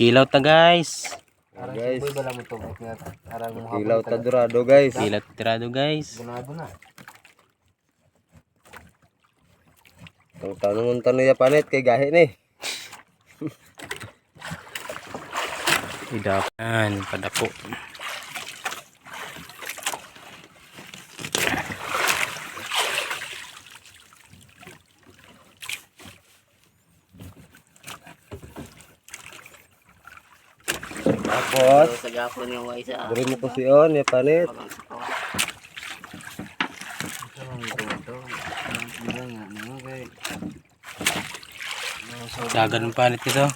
Kilaw ta guys. Arang guys. boy bala mo to. Arang mo Kilaw ta durado guys. Kilaw tirado guys. Bunado na. Ang tanong tanong ya panit kay gahi ni. Idapan padako. Tapos, Sa gapon nga wa isa. diri mo ko si on ya panit. Dagan pa nito to.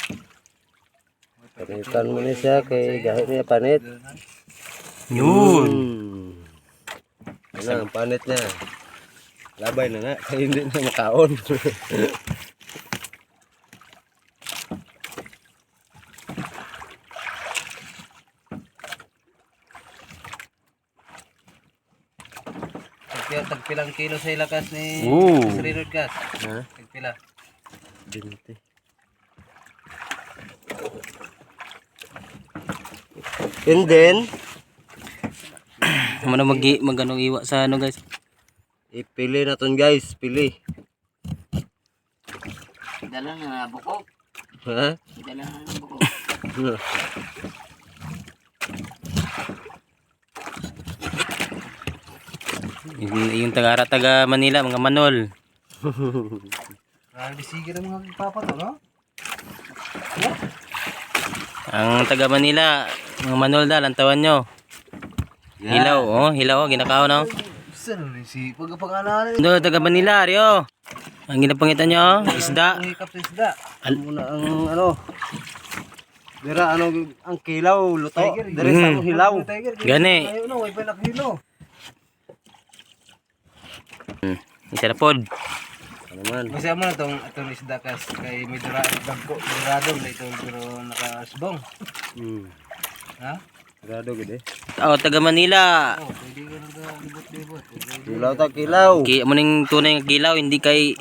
Panitan mo ni siya kay gahi ni ya panit. Yun. Ano ang panit niya? Labay na nga, kaya hindi na makaon. Kaya tagpilang kilo sa ilakas ni Ooh. Srinod Gas. ha? Tagpila. Binti. And then, Mano mag maganong iwa sa ano guys. ipili na ton guys, pili. Dala na buko. Ha? Dala na buko. Yung, yung tagara taga Manila mga manol. Grabe sige ng mga papa to, no? Ang taga Manila, mga manol dal, ang tawan nyo. Hilaw, oh, hilaw, oh, ginakaw no. Saan si pagkapangalan? Do, taga Manila, Rio. Ang ginapangitan nyo, oh, isda. Ang hikap sa isda. Al muna ang ano. Dira ano ang kilaw luto. Tiger, Dira sa Mm. hilaw. Tiger, Gani. Ayaw na, wifi na kilo. Isa na pod. Ano man? Masaya mo na itong, itong isda kas kay may dura, dagko, durado na ito pero nakasbong. Hmm. Ha? Grado gid eh. Oh, taga Manila. Oh, pwede ka na libot-libot. Kilaw ta kilaw. Ki mo ning tunay nga gilaw, hindi kay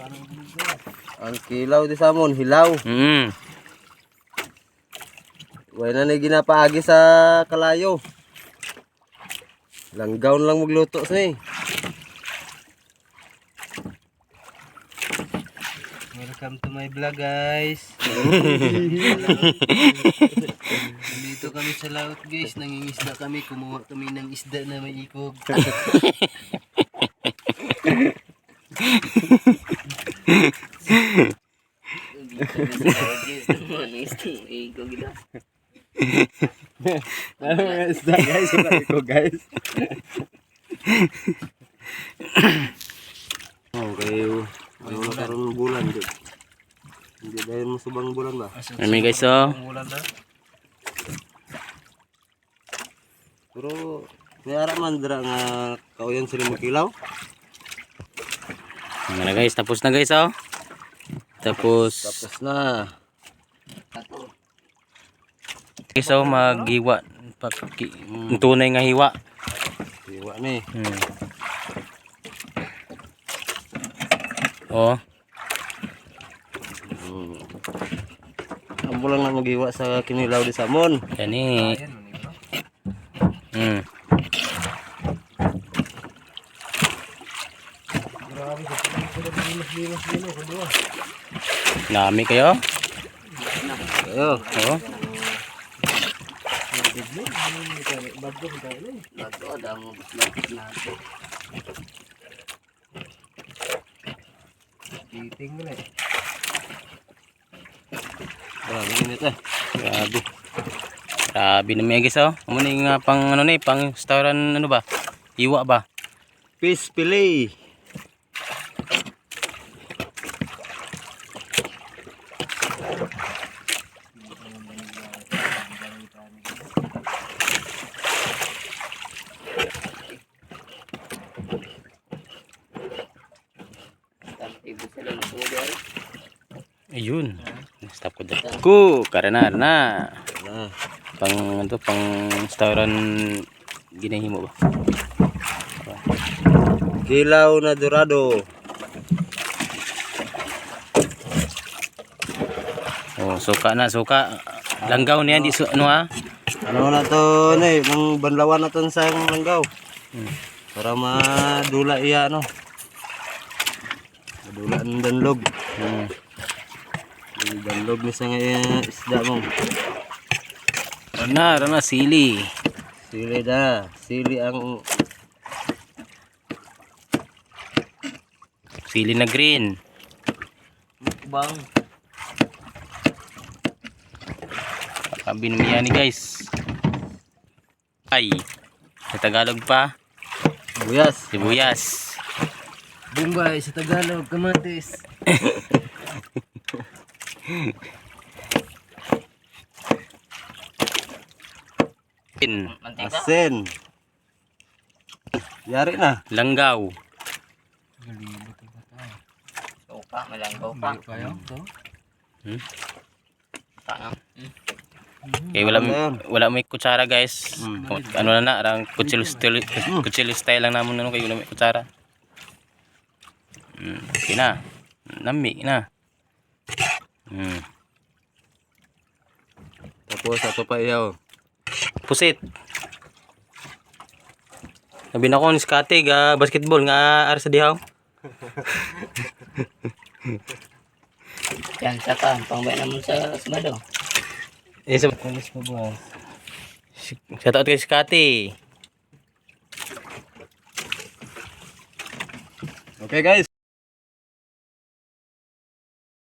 Ang kilaw di samon hilaw. Mm. Way na ni ginapaagi sa kalayo. Langgaw lang magluto sa eh. Welcome to my vlog guys. Dito kami sa laut guys, nangingisda kami, kumuha kami ng isda na may ikog. Guys. Okay. Karon bulan. Hindi dahil mo subang bulan ba? Ano guys oh. Ulan na. Pero Mayara man dira nga kauyan sila magkilaw. Ano na guys, tapos na guys oh. Tapos Tapos na. guys oh, maghiwa pag ang tunay nga hiwa. Iwa ni. Hmm. Oh, Hmm. Amo lang na magiwa sa kinilaw di samon. Ayan, ano yun, no? Hmm. Grabe, sa tingin ko na linos-linos-linos, kadua. Dami kayo. Ayo. Oh. Bago ada lapit na ito. Titing na eh. Grabe init eh. Grabe. Grabe na guys oh. Amo ni nga pang ano ni, pang restaurant ano ba? Hiwa ba? Fish fillet. Ayun. Stop ko dito. Ku, karena na. Pang ano pang restaurant ginahimo ba? Kilaw na dorado. Oh, suka na, suka. Langgaw niya, di su, ano ha? Ano na to, ano eh, nang banlawan na to sa langgaw. Hmm. Para madula iya, ano. Madula ang danlog. Hmm. Yung danlog ni sa nga eh, isda mo. Rana, rana, sili. Sili na. Sili ang Sili na green. Bang. Kabinumiya ni guys. Ay. Sa Tagalog pa, buyas. sibuyas. Bombay sa Tagalog, kamatis. Green. Mantika. Asin. Yari na. Langgaw. Suka. Malanggaw pa. Tanga. Okay, wala Ano yun? wala may kutsara guys. O, Ano na na, arang kutsilo style, kutsilo style lang naman ano kayo wala may kutsara. Mm, okay na. Nami na. Mm. Tapos ato pa iyaw. Pusit. Sabi na ko ni Skate ga basketball nga ar sa dihaw. Yan sa ka. Pangbay naman sa Sabado. Eh sa Alis pa ba? Shout out kay Skate. Okay guys.